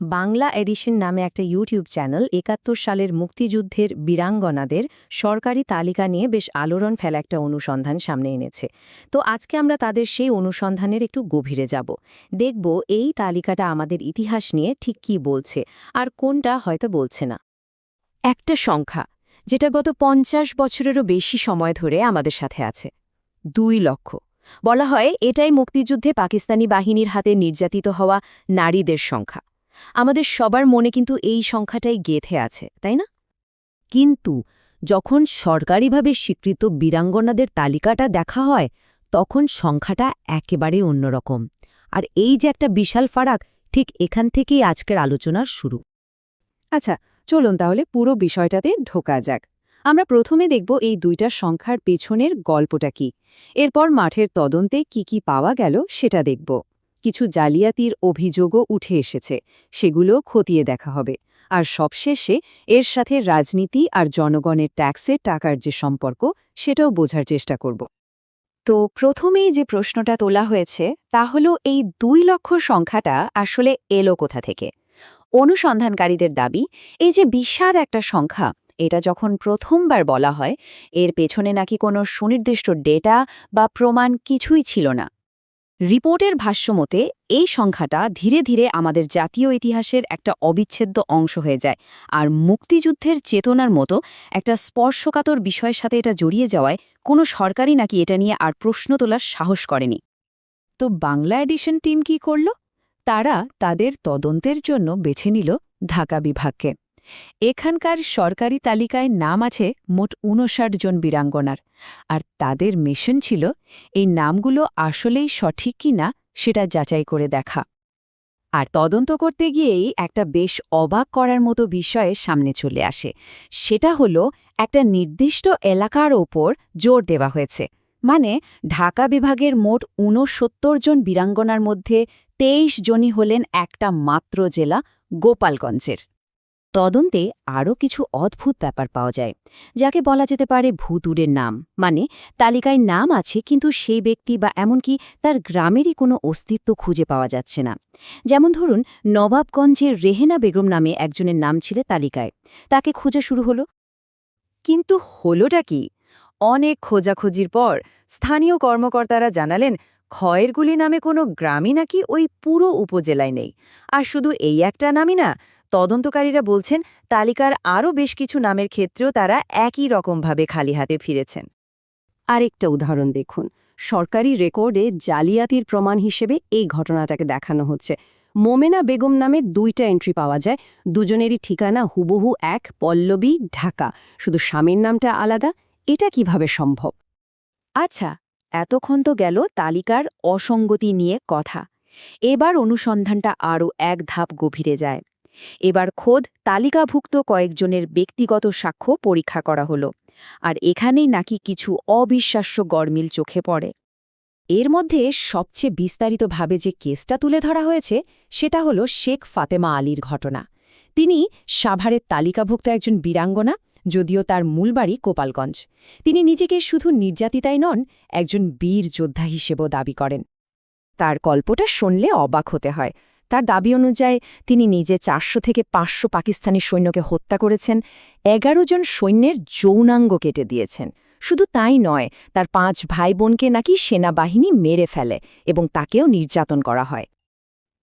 Bangla addition নামে একটা YouTube channel একাত্তর সালের মুক্তিযুদ্ধের বীরাঙ্গনাদের সরকারি তালিকা নিয়ে বেশ আলোড়ন ফেলা একটা অনুসন্ধান সামনে এনেছে। তো আজকে আমরা তাদের সেই অনুসন্ধানের একটু গভীরে যাব। দেখব এই তালিকাটা আমাদের ইতিহাস নিয়ে ঠিক কি বলছে আর কোনটা হয়তো বলছে না। একটা সংখ্যা, যেটা গত পঞ্চাশ বছরেরও বেশি সময় ধরে আমাদের সাথে আছে। দুই লক্ষ। বলা হয় এটাই মুক্তিযুদ্ধে পাকিস্তানি বাহিনীর হাতে নির্যাতিত হওয়া নারীদের সংখ্যা। আমাদের সবার মনে কিন্তু এই সংখ্যাটাই গেথে আছে, তাই না? কিন্তু যখন সরকারিভাবে স্বীকৃত বীরাঙ্গনাদের তালিকাটা দেখা হয়, তখন সংখ্যাটা একেবারে অন্যরকম। আর এই যে একটা বিশাল ফারাক, ঠিক এখান থেকেই আজকের আলোচনার শুরু। আচ্ছা চলুন তাহলে পুরো বিষয়টাতে ঢোকা যাক। আমরা প্রথমে দেখব এই দুইটা সংখ্যার পেছনের গল্পটা কি। এরপর মাঠের তদন্তে কি কি পাওয়া গেল সেটা দেখব। কিছু জালিয়াতির অভিযোগও উঠে এসেছে, সেগুলো খতিয়ে দেখা হবে। আর সবশেষে, এর সাথে রাজনীতি আর জনগণের ট্যাক্সের টাকার যে সম্পর্ক, সেটাও বোঝার চেষ্টা করব। তো প্রথমেই যে প্রশ্নটা তোলা হয়েছে, তা হলো এই দুই লক্ষ সংখ্যাটা আসলে এলো কোথা থেকে? অনুসন্ধানকারীদের দাবি, এই যে বিশাল একটা সংখ্যা, এটা যখন প্রথমবার বলা হয়, এর পেছনে নাকি কোনো সুনির্দিষ্ট ডেটা বা প্রমাণ কিছুই ছিল না। রিপোর্টের ভাষ্যমতে এই সংখ্যাটা ধীরে ধীরে আমাদের জাতীয় ইতিহাসের একটা অবিচ্ছেদ্য অংশ হয়ে যায়, আর মুক্তিযুদ্ধের চেতনার মতো একটা স্পর্শকাতর বিষয়ের সাথে এটা জড়িয়ে যাওয়ায় কোনো সরকারই নাকি এটা নিয়ে আর প্রশ্ন তোলার সাহস করেনি। তো বাংলা এডিশন টিম কি করল? তারা তাদের তদন্তের জন্য বেছে নিল ঢাকা বিভাগকে। এখানকার সরকারি তালিকায় নাম আছে মোট উনষাট জন বীরাঙ্গনার, আর তাদের মিশন ছিল এই নামগুলো আসলেই সঠিক কিনা সেটা যাচাই করে দেখা। আর তদন্ত করতে গিয়েই একটা বেশ অবাক করার মতো বিষয়ে সামনে চলে আসে। সেটা হলো একটা নির্দিষ্ট এলাকার ওপর জোর দেওয়া হয়েছে। মানে ঢাকা বিভাগের মোট ঊনসত্তর জন বীরাঙ্গনার মধ্যে তেইশ জনই হলেন একটা মাত্র জেলা গোপালগঞ্জের। তদন্তে আরও কিছু অদ্ভুত ব্যাপার পাওয়া যায়, যাকে বলা যেতে পারে ভূতুরের নাম। মানে তালিকায় নাম আছে কিন্তু সেই ব্যক্তি বা এমনকি তার গ্রামেরই কোনো অস্তিত্ব খুঁজে পাওয়া যাচ্ছে না। যেমন ধরুন, নবাবগঞ্জের রেহেনা বেগম নামে একজনের নাম ছিল তালিকায়। তাকে খোঁজা শুরু হলো। কিন্তু হলোটা কি? অনেক খোঁজাখুঁজির পর স্থানীয় কর্মকর্তারা জানালেন, খয়েরগুলি নামে কোনো গ্রামই নাকি ওই পুরো উপজেলায় নেই। আর শুধু এই একটা নামই না তদন্তকারীরা বলছেন, তালিকার আরও বেশ কিছু নামের ক্ষেত্রেও তারা একই রকমভাবে খালি হাতে ফিরেছেন। আরেকটা উদাহরণ দেখুন। সরকারি রেকর্ডে জালিয়াতির প্রমাণ হিসেবে এই ঘটনাটাকে দেখানো হচ্ছে। মোমেনা বেগম নামে দুইটা এন্ট্রি পাওয়া যায়। দুজনেরই ঠিকানা হুবহু এক পল্লবী, ঢাকা। শুধু স্বামীর নামটা আলাদা? এটা কীভাবে সম্ভব? আচ্ছা এতক্ষণ তো গেল তালিকার অসঙ্গতি নিয়ে কথা। এবার অনুসন্ধানটা আরও এক ধাপ গভীরে যায়। এবার খোদ তালিকাভুক্ত কয়েকজনের ব্যক্তিগত সাক্ষ্য পরীক্ষা করা হলো। আর এখানেই নাকি কিছু অবিশ্বাস্য গরমিল চোখে পড়ে। এর মধ্যে সবচেয়ে বিস্তারিতভাবে যে কেসটা তুলে ধরা হয়েছে, সেটা হলো শেখ ফাতেমা আলীর ঘটনা। তিনি সাভারের তালিকাভুক্ত একজন বীরাঙ্গনা, যদিও তার মূল বাড়ি গোপালগঞ্জ। তিনি নিজেকে শুধু নির্যাতিতাই নন, একজন বীর যোদ্ধা হিসেবেও দাবি করেন। তার গল্পটা শুনলে অবাক হতে হয়। তার দাবি অনুযায়ী তিনি নিজে চারশো থেকে পাঁচশো পাকিস্তানি সৈন্যকে হত্যা করেছেন, এগারো জন সৈন্যের যৌনাঙ্গ কেটে দিয়েছেন। শুধু তাই নয়, তার পাঁচ ভাই বোনকে নাকি সেনাবাহিনী মেরে ফেলে এবং তাকেও নির্যাতন করা হয়।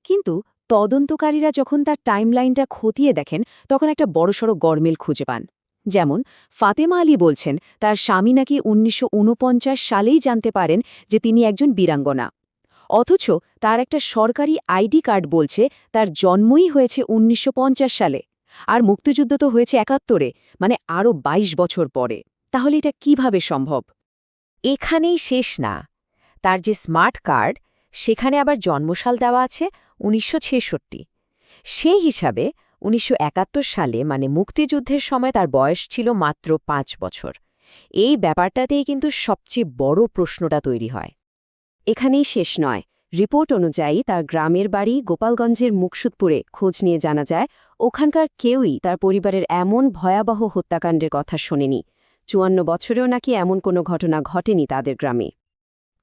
কিন্তু তদন্তকারীরা যখন তার টাইমলাইনটা খতিয়ে দেখেন, তখন একটা বড়সড় গরমিল খুঁজে পান। যেমন, ফাতেমা আলী বলছেন, তার স্বামী নাকি উনিশশো ঊনপঞ্চাশ সালেই জানতে পারেন যে তিনি একজন বীরাঙ্গনা। অথচ তার একটা সরকারি আইডি কার্ড বলছে তার জন্মই হয়েছে উনিশশো পঞ্চাশ সালে, আর মুক্তিযুদ্ধ তো হয়েছে একাত্তরে মানে আরও ২২ বছর পরে। তাহলে এটা কীভাবে সম্ভব? এখানেই শেষ না। তার যে স্মার্ট কার্ড, সেখানে আবার জন্মসাল দেওয়া আছে উনিশশো ছেষট্টি। সেই হিসাবে উনিশশো একাত্তর সালে মানে মুক্তিযুদ্ধের সময় তার বয়স ছিল মাত্র পাঁচ বছর। এই ব্যাপারটাতেই কিন্তু সবচেয়ে বড় প্রশ্নটা তৈরি হয়। এখানেই শেষ নয়। রিপোর্ট অনুযায়ী তার গ্রামের বাড়ি গোপালগঞ্জের মুকসুদপুরে খোঁজ নিয়ে জানা যায়, ওখানকার কেউই তার পরিবারের এমন ভয়াবহ হত্যাকাণ্ডের কথা শোনেনি। চুয়ান্ন বছরেও নাকি এমন কোনো ঘটনা ঘটেনি তাদের গ্রামে।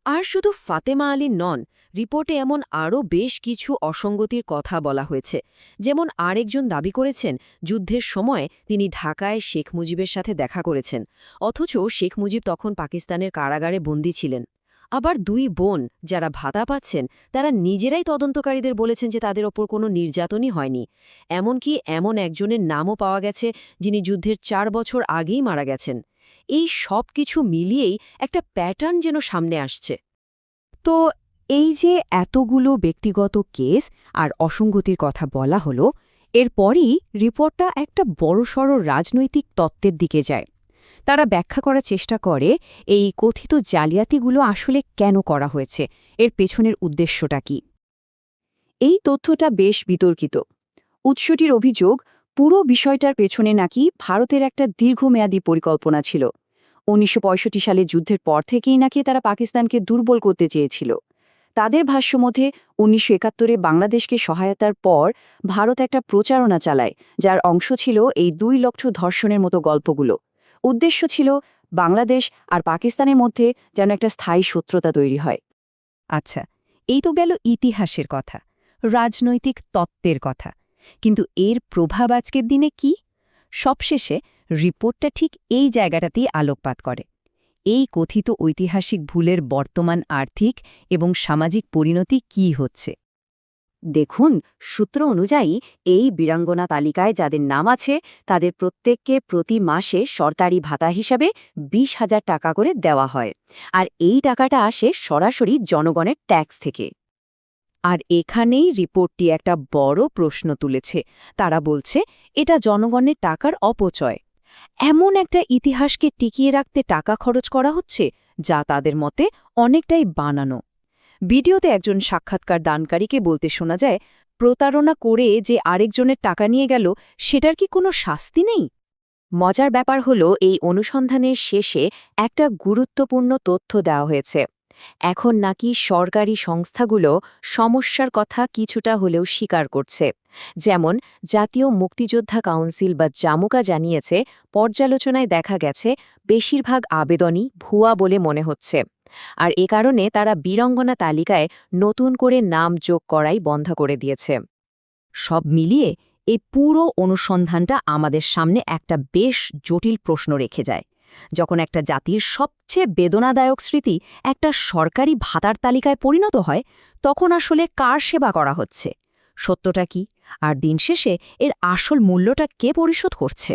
আর শুধু ফাতেমা আলী নন, রিপোর্টে এমন আরও বেশ কিছু অসঙ্গতির কথা বলা হয়েছে। যেমন আরেকজন দাবি করেছেন, যুদ্ধের সময় তিনি ঢাকায় শেখ মুজিবের সাথে দেখা করেছেন। অথচ শেখ মুজিব তখন পাকিস্তানের কারাগারে বন্দী ছিলেন। আবার দুই বোন যারা ভাতা পাচ্ছেন, তারা নিজেরাই তদন্তকারীদের বলেছেন যে তাদের ওপর কোনো নির্যাতনই হয়নি। এমনকি এমন একজনের নামও পাওয়া গেছে যিনি যুদ্ধের চার বছর আগেই মারা গেছেন। এই সব কিছু মিলিয়েই একটা প্যাটার্ন যেন সামনে আসছে। তো এই যে এতগুলো ব্যক্তিগত কেস আর অসঙ্গতির কথা বলা হলো, এরপরই রিপোর্টটা একটা বড়সড় রাজনৈতিক তত্ত্বের দিকে যায়। তারা ব্যাখ্যা করার চেষ্টা করে, এই কথিত জালিয়াতিগুলো আসলে কেন করা হয়েছে? এর পেছনের উদ্দেশ্যটা কি? এই তথ্যটা বেশ বিতর্কিত। উৎসটির অভিযোগ, পুরো বিষয়টার পেছনে নাকি ভারতের একটা দীর্ঘমেয়াদী পরিকল্পনা ছিল। উনিশশো পঁয়ষট্টি সালে যুদ্ধের পর থেকেই নাকি তারা পাকিস্তানকে দুর্বল করতে চেয়েছিল। তাদের ভাষ্য মধ্যে উনিশশো একাত্তরে বাংলাদেশকে সহায়তার পর ভারত একটা প্রচারণা চালায়, যার অংশ ছিল এই দুই লক্ষ ধর্ষণের মতো গল্পগুলো। উদ্দেশ্য ছিল বাংলাদেশ আর পাকিস্তানের মধ্যে যেন একটা স্থায়ী শত্রুতা তৈরি হয়। আচ্ছা এই তো গেল ইতিহাসের কথা, রাজনৈতিক তত্ত্বের কথা। কিন্তু এর প্রভাব আজকের দিনে কি? সবশেষে রিপোর্টটা ঠিক এই জায়গাটাতেই আলোকপাত করে। এই কথিত ঐতিহাসিক ভুলের বর্তমান আর্থিক এবং সামাজিক পরিণতি কি হচ্ছে? দেখুন, সূত্র অনুযায়ী, এই বীরাঙ্গনা তালিকায় যাদের নাম আছে, তাদের প্রত্যেককে প্রতি মাসে সরকারি ভাতা হিসাবে বিশ হাজার টাকা করে দেওয়া হয়। আর এই টাকাটা আসে সরাসরি জনগণের ট্যাক্স থেকে। আর এখানেই রিপোর্টটি একটা বড় প্রশ্ন তুলেছে। তারা বলছে, এটা জনগণের টাকার অপচয়। এমন একটা ইতিহাসকে টিকিয়ে রাখতে টাকা খরচ করা হচ্ছে, যা তাদের মতে অনেকটাই বানানো। ভিডিওতে একজন সাক্ষাৎকার দানকারীকে বলতে শোনা যায়, প্রতারণা করে যে আরেকজনের টাকা নিয়ে গেল, সেটার কি কোনো শাস্তি নেই? মজার ব্যাপার হল, এই অনুসন্ধানের শেষে একটা গুরুত্বপূর্ণ তথ্য দেওয়া হয়েছে। এখন নাকি সরকারি সংস্থাগুলো সমস্যার কথা কিছুটা হলেও স্বীকার করছে। যেমন, জাতীয় মুক্তিযোদ্ধা কাউন্সিল বা জামুকা জানিয়েছে, পর্যালোচনায় দেখা গেছে, বেশিরভাগ আবেদনই ভুয়া বলে মনে হচ্ছে। আর এ কারণে তারা বীরঙ্গনা তালিকায় নতুন করে নাম যোগ করাই বন্ধ করে দিয়েছে। সব মিলিয়ে এই পুরো অনুসন্ধানটা আমাদের সামনে একটা বেশ জটিল প্রশ্ন রেখে যায়। যখন একটা জাতির সবচেয়ে বেদনাদায়ক স্মৃতি একটা সরকারি ভাতার তালিকায় পরিণত হয়, তখন আসলে কার সেবা করা হচ্ছে? সত্যটা কি? আর দিন শেষে এর আসল মূল্যটা কে পরিশোধ করছে?